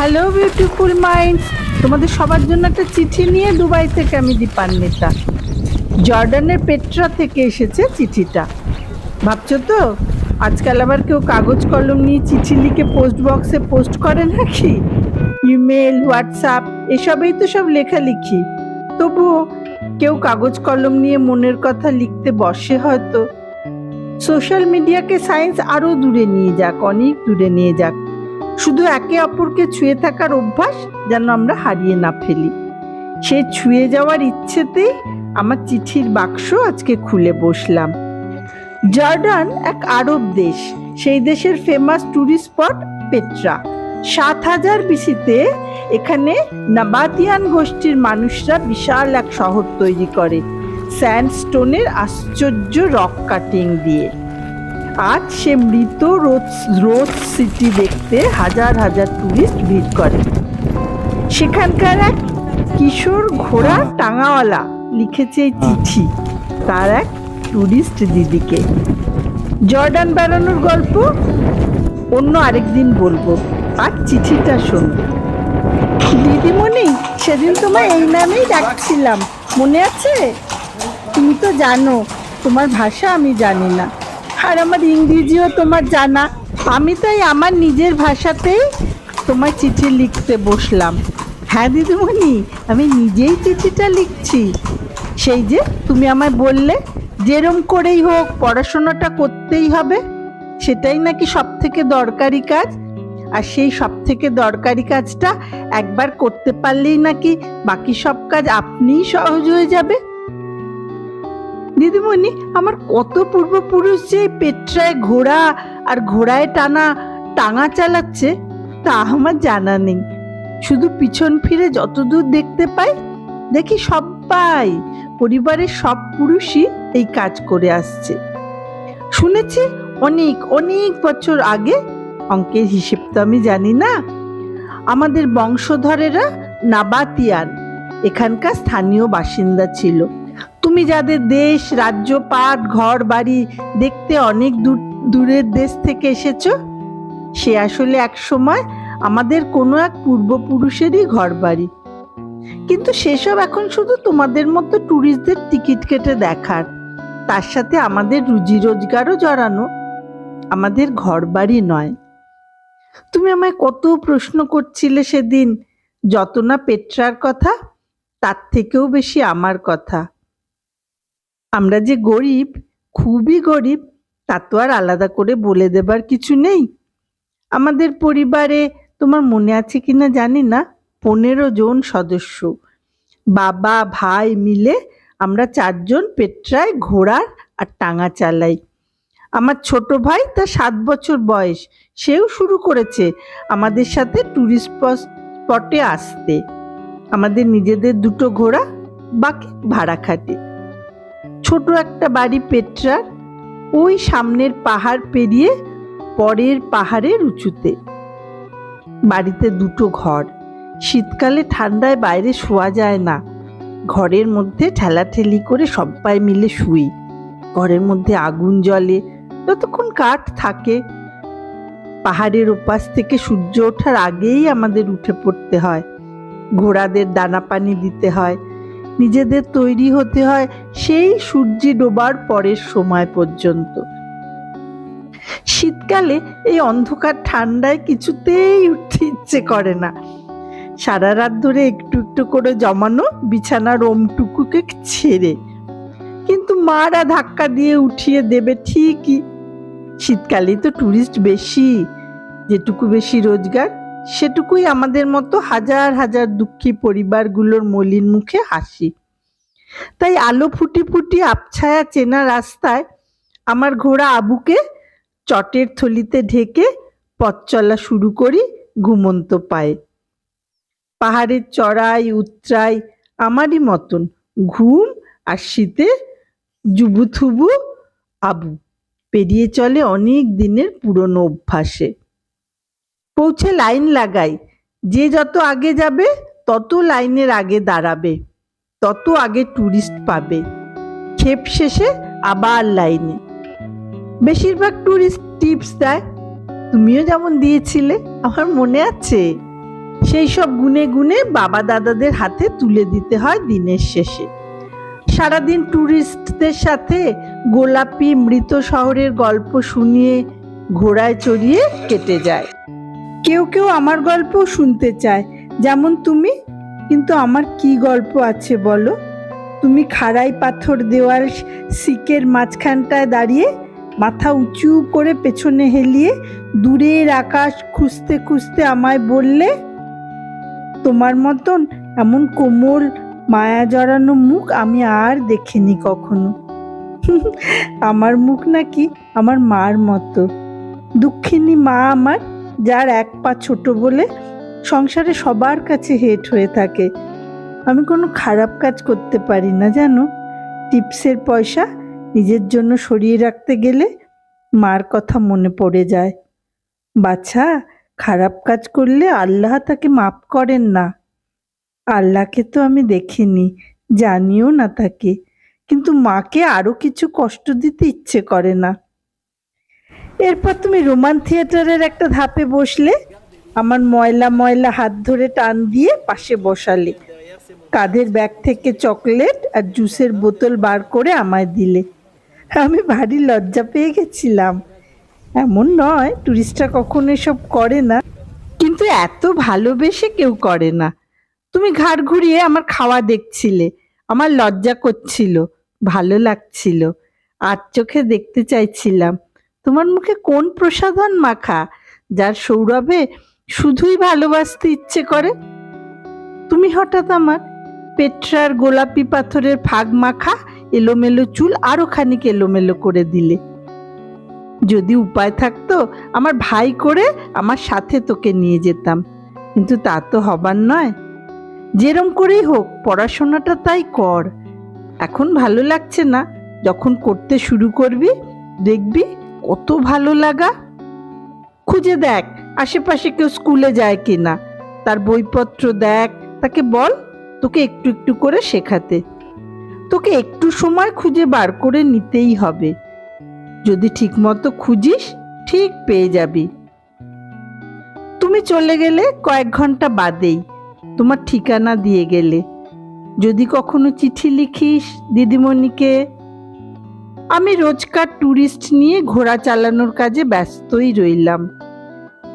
Hello beautiful minds তোমাদের সবার জন্য একটা চিঠি নিয়ে দুবাই থেকে আমি দীপান্বিতা। জর্ডানের পেট্রা থেকে এসেছে চিঠিটা। ভাবছ তো? আজকাল আবার কেউ কাগজ কলম নিয়ে চিঠি লিখে পোস্ট বক্সে পোস্ট করে নাকি? ইমেল হোয়াটসঅ্যাপ এসবেই তো সব লেখালেখি। তবুও কেউ কাগজ কলম নিয়ে মনের কথা লিখতে বসে হয়তো। সোশ্যাল মিডিয়াকে সায়েন্স আরও দূরে নিয়ে যাক, অনেক দূরে নিয়ে যাক। শুধু একে অপরকে ছুঁয়ে থাকার অভ্যাস যেন আমরা হারিয়ে না ফেলি। সে ছুঁয়ে যাওয়ার ইচ্ছেতেই আমার চিঠির বাক্স আজকে খুলে বসলাম। জর্ডান এক আরব দেশ, সেই দেশের ফেমাস ট্যুরিস্ট স্পট পেট্রা। সাত হাজার বিসিতে এখানে নাবাতিয়ান গোষ্ঠীর মানুষরা বিশাল এক শহর তৈরি করে, স্যান্ডস্টোনের আশ্চর্য রক কাটিং দিয়ে। আজ সে মৃত রোজ রোজ সিটি দেখতে হাজার হাজার টুরিস্ট ভিড় করে। সেখানকার এক কিশোর ঘোড়া টাঙাওয়ালা লিখেছে এই চিঠি, তার এক টুরিস্ট দিদিকে। জর্ডান বেড়ানোর গল্প, অন্য আরেকদিন বলব। আর চিঠিটা শোনো দিদিমণি, সেদিন তোমায় এই নামেই ডাকছিলাম। মনে আছে? তুমি তো জানো, তোমার ভাষা আমি জানি না। আর আমার ইংরেজিও তোমার জানা। আমি তাই আমার নিজের ভাষাতেই তোমার চিঠি লিখতে বসলাম। হ্যাঁ দিদিমণি, আমি নিজেই চিঠিটা লিখছি। সেই যে তুমি আমায় বললে, যেরম করেই হোক, পড়াশোনাটা করতেই হবে, সেটাই নাকি সব থেকে দরকারি কাজ। আর সেই সব থেকে দরকারি কাজটা একবার করতে পারলেই নাকি বাকি সব কাজ আপনিই সহজ হয়ে যাবে। দিদিমণি, আমার কত পূর্বপুরুষ যে পেট্রায় ঘোড়া আর ঘোড়ায় টানা টাঙা চালাচ্ছে, তা আমার জানা নেই। শুধু পিছন ফিরে যতদূর দেখতে পাই, দেখি সবাই পরিবারের সব পুরুষই এই কাজ করে আসছে। শুনেছি অনেক অনেক বছর আগে, অঙ্কের হিসেব তো আমি জানি না, আমাদের বংশধরেরা নাবাতিয়ান, এখানকার স্থানীয় বাসিন্দা ছিল। তুমি যাদের দেশ, রাজ্য, পাট, ঘর, বাড়ি দেখতে অনেক দূর, দূরের দেশ থেকে এসেছ, সে আসলে এক সময় আমাদের কোনো এক পূর্বপুরুষেরই ঘর বাড়ি। কিন্তু সেসব এখন শুধু তোমাদের মতো ট্যুরিস্টদের টিকিট কেটে দেখার। তার সাথে আমাদের রুজি রোজগারও জড়ানো। আমাদের ঘর বাড়ি নয়। তুমি আমায় কত প্রশ্ন করছিলে সেদিন, যত না পেট্রার কথা, তার থেকেও বেশি আমার কথা। আমরা যে গরিব, খুবই গরিব, তা তো আর আলাদা করে বলে দেবার কিছু নেই। আমাদের পরিবারে তোমার মনে আছে কি না জানি না, পনেরো জন সদস্য। বাবা, ভাই মিলে আমরা চারজন পেট্রায়, ঘোড়ার আর টাঙা চালাই। আমার ছোট ভাই তার সাত বছর বয়স, সেও শুরু করেছে আমাদের সাথে ট্যুরিস্ট স্পটে আসতে। আমাদের নিজেদের দুটো ঘোড়া, বাকি ভাড়া খাটে। ছোট একটা বাড়ি পেট্রার ওই সামনের পাহাড় পেরিয়ে পরের পাহাড়ের উঁচুতে বাড়িতে দুটো ঘর। শীতকালে ঠান্ডায় বাইরে শোয়া যায় না। ঘরের মধ্যে ঠেলাঠেলি করে সবাই মিলে শুই। ঘরের মধ্যে আগুন জ্বলে, যতক্ষণ কাঠ থাকে। পাহাড়ের ওপাশ থেকে সূর্য ওঠার আগেই আমাদের উঠে পড়তে হয়। ঘোড়াদের দানা পানি দিতে হয়। নিজেদের তৈরি হতে হয় সেই সূর্যি ডোবার পরের সময় পর্যন্ত। শীতকালে এই অন্ধকার ঠান্ডায় কিছুতেই উঠতে ইচ্ছে করে না। সারা রাত ধরে একটু একটু করে জমানো বিছানার ওমটুকুকে ছেড়ে। কিন্তু মারা ধাক্কা দিয়ে উঠিয়ে দেবে ঠিকই। শীতকালে তো টুরিস্ট বেশি। যেটুকু বেশি রোজগার সেটুকুই আমাদের মতো হাজার হাজার দুঃখী পরিবারগুলোর মলিন মুখে হাসি। তাই আলো ফুটি ফুটি আবছায়া চেনা রাস্তায় আমার ঘোড়া আবুকে চটের থলিতে ঢেকে পথ চলা শুরু করি ঘুমন্ত পায়ে। পাহাড়ের চড়াই, উত্রাই আমারই মতন ঘুম আর শীতে জুবুথুবু আবু। পেরিয়ে চলে অনেক দিনের পুরনো অভ্যাসে। পৌঁছে লাইন লাগাই। যে যত আগে যাবে, তত লাইনের আগে দাঁড়াবে, তত আগে ট্যুরিস্ট পাবে। ক্ষেপ শেষে আবার লাইনে। বেশিরভাগ ট্যুরিস্ট টিপস দেয়, তুমিও যেমন দিয়েছিলে, আমার মনে আছে। সেই সব গুনে গুনে বাবা দাদাদের হাতে তুলে দিতে হয় দিনের শেষে। সারাদিন ট্যুরিস্টদের সাথে গোলাপি মৃত শহরের গল্প শুনিয়ে, ঘোড়ায় চড়িয়ে কেটে যায়। কেউ কেউ আমার গল্প শুনতে চায়। যেমন তুমি, কিন্তু আমার কি গল্প আছে বলো? তুমি খাড়াই পাথর দেওয়ার সিকের মাঝখানটায় দাঁড়িয়ে মাথা উঁচু করে পেছনে হেলিয়ে দূরের আকাশ খুঁজতে খুঁজতে আমায় বললে, তোমার মতন এমন কোমল, মায়া জড়ানো মুখ আমি আর দেখিনি কখনো। আমার মুখ নাকি আমার মার মতো। দুঃখিনী মা আমার যার এক পা ছোট বলে সংসারে সবার কাছে হেট হয়ে থাকে। আমি কোনো খারাপ কাজ করতে পারি না, জানো? টিপসের পয়সা নিজের জন্য সরিয়ে রাখতে গেলে মার কথা মনে পড়ে যায়। বাছা, খারাপ কাজ করলে আল্লাহ তাকে মাফ করেন না। আল্লাহকে তো আমি দেখিনি, জানিও না তাকে। কিন্তু মাকে আরও কিছু কষ্ট দিতে ইচ্ছে করে না। এরপর তুমি রোমান থিয়েটারের একটা ধাপে বসলে, আমার ময়লা ময়লা হাত ধরে টান দিয়ে পাশে বসালে। কাঁধের ব্যাগ থেকে চকলেট আর জুসের বোতল বার করে আমায় দিলে। আমি ভারী লজ্জা পেয়ে গেছিলাম। এমন নয়, টুরিস্টরা কখনো এসব করে না। কিন্তু এত ভালোবেসে কেউ করে না। তুমি ঘাড় ঘুরিয়ে আমার খাওয়া দেখছিলে, আমার লজ্জা করছিল, ভালো লাগছিল। আর চোখে দেখতে চাইছিলাম। তোমার মুখে কোন প্রসাধন মাখা? যার সৌরভে শুধুই ভালোবাসতে ইচ্ছে করে? তুমি হঠাৎ আমার পেট্রার গোলাপি পাথরের ফাগ মাখা, এলোমেলো চুল আরও খানিক এলোমেলো করে দিলে। যদি উপায় থাকতো আমার ভাই করে আমার সাথে তোকে নিয়ে যেতাম। কিন্তু তা তো হবার নয়। যেরম করেই হোক, পড়াশোনাটা তাই কর। এখন ভালো লাগছে না। যখন করতে শুরু করবি, দেখবি কত ভালো লাগা? খুঁজে দেখ, আশেপাশে কেউ স্কুলে যায় কিনা। তার বইপত্র দেখ, তাকে বল, তোকে একটু একটু করে শেখাতে। তোকে একটু সময় খুঁজে বার করে নিতেই হবে। যদি ঠিকমতো খুঁজিস, ঠিক পেয়ে যাবি। তুমি চলে গেলে কয়েক ঘণ্টা বাদেই, তোমার ঠিকানা দিয়ে গেলে। যদি কখনো চিঠি লিখিস, দিদিমণিকে আমি রোজকার ট্যুরিস্ট নিয়ে ঘোড়া চালানোর কাজে ব্যস্তই রইলাম।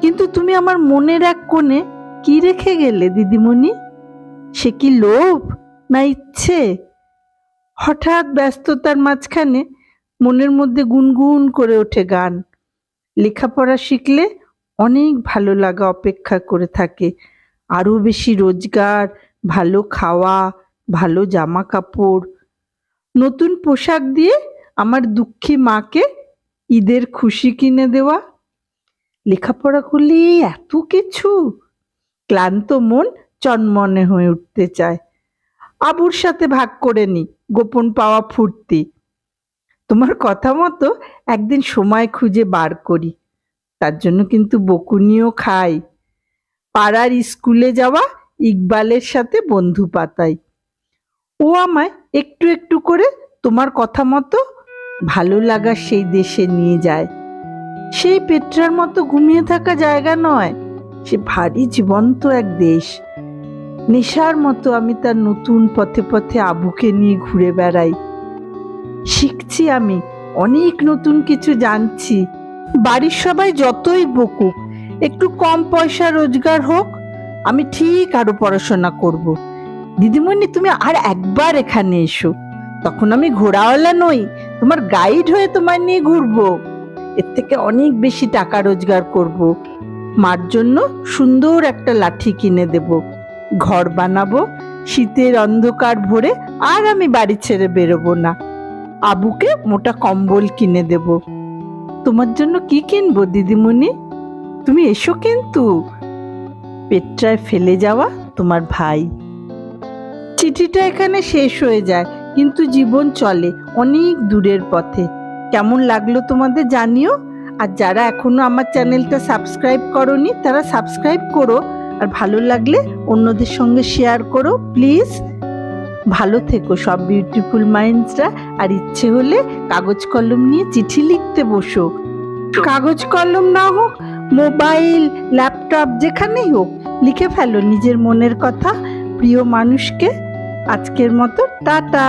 কিন্তু তুমি আমার মনের এক কোণে কি রেখে গেলে, দিদিমণি? সে কি লোভ না ইচ্ছে? হঠাৎ ব্যস্ততার মাঝখানে মনের মধ্যে গুনগুন করে ওঠে গান। লেখাপড়া শিখলে অনেক ভালো লাগা অপেক্ষা করে থাকে। আরও বেশি রোজগার, ভালো খাওয়া, ভালো জামা কাপড় নতুন পোশাক দিয়ে আমার দুঃখী মাকে ঈদের খুশি কিনে দেওয়া, লেখাপড়া করলে এত কিছু। ক্লান্ত মন চনমনে হয়ে উঠতে চায়। আবুর সাথে ভাগ করে নি, গোপন পাওয়া ফুর্তি। তোমার কথা মতো একদিন সময় খুঁজে বার করি। তার জন্য কিন্তু বকুনিও খাই। পাড়ার স্কুলে যাওয়া ইকবালের সাথে বন্ধু পাতাই। ও আমায় একটু একটু করে তোমার কথা মতো ভালো লাগা সেই দেশে নিয়ে যায়। সেই পেট্রার মতো ঘুমিয়ে থাকা জায়গা নয়, সে ভারী জীবন্ত এক দেশ। নেশার মতো আমি তার নতুন পথে পথে আবুকে নিয়ে ঘুরে বেড়াই। শিখছি আমি, অনেক নতুন কিছু জানছি। বাড়ির সবাই যতই বকুক, একটু কম পয়সা রোজগার হোক, আমি ঠিক আরও পড়াশোনা করব। দিদিমণি, তুমি আর একবার এখানে এসো। তখন আমি ঘোড়াওয়ালা নই, তোমার গাইড হয়ে তোমায় নিয়ে ঘুরবো। এর থেকে অনেক বেশি টাকা রোজগার করব। মার জন্য সুন্দর একটা লাঠি কিনে দেব। ঘর বানাবো, শীতের অন্ধকার ভরে আর আমি বাড়ি ছেড়ে বেরোবো না। আবুকে মোটা কম্বল কিনে দেব। তোমার জন্য কি কিনবো, দিদিমণি? তুমি এসো কিন্তু। পেট্রায় ফেলে যাওয়া তোমার ভাই। চিঠিটা এখানে শেষ হয়ে যায়। কিন্তু জীবন চলে অনেক দূরের পথে। কেমন লাগল তোমাদের জানিও। আর যারা এখনও আমার চ্যানেলটা সাবস্ক্রাইব করনি, তারা সাবস্ক্রাইব করো। আর ভালো লাগলে অন্যদের সঙ্গে শেয়ার করো, প্লিজ। ভালো থেকো সব বিউটিফুল মাইন্ডসরা আর ইচ্ছে হলে কাগজ কলম নিয়ে চিঠি লিখতে বসো। কাগজ কলম না হোক, মোবাইল, ল্যাপটপ, যেখানেই হোক, লিখে ফেলো নিজের মনের কথা, প্রিয় মানুষকে। আজকের মতো টাটা।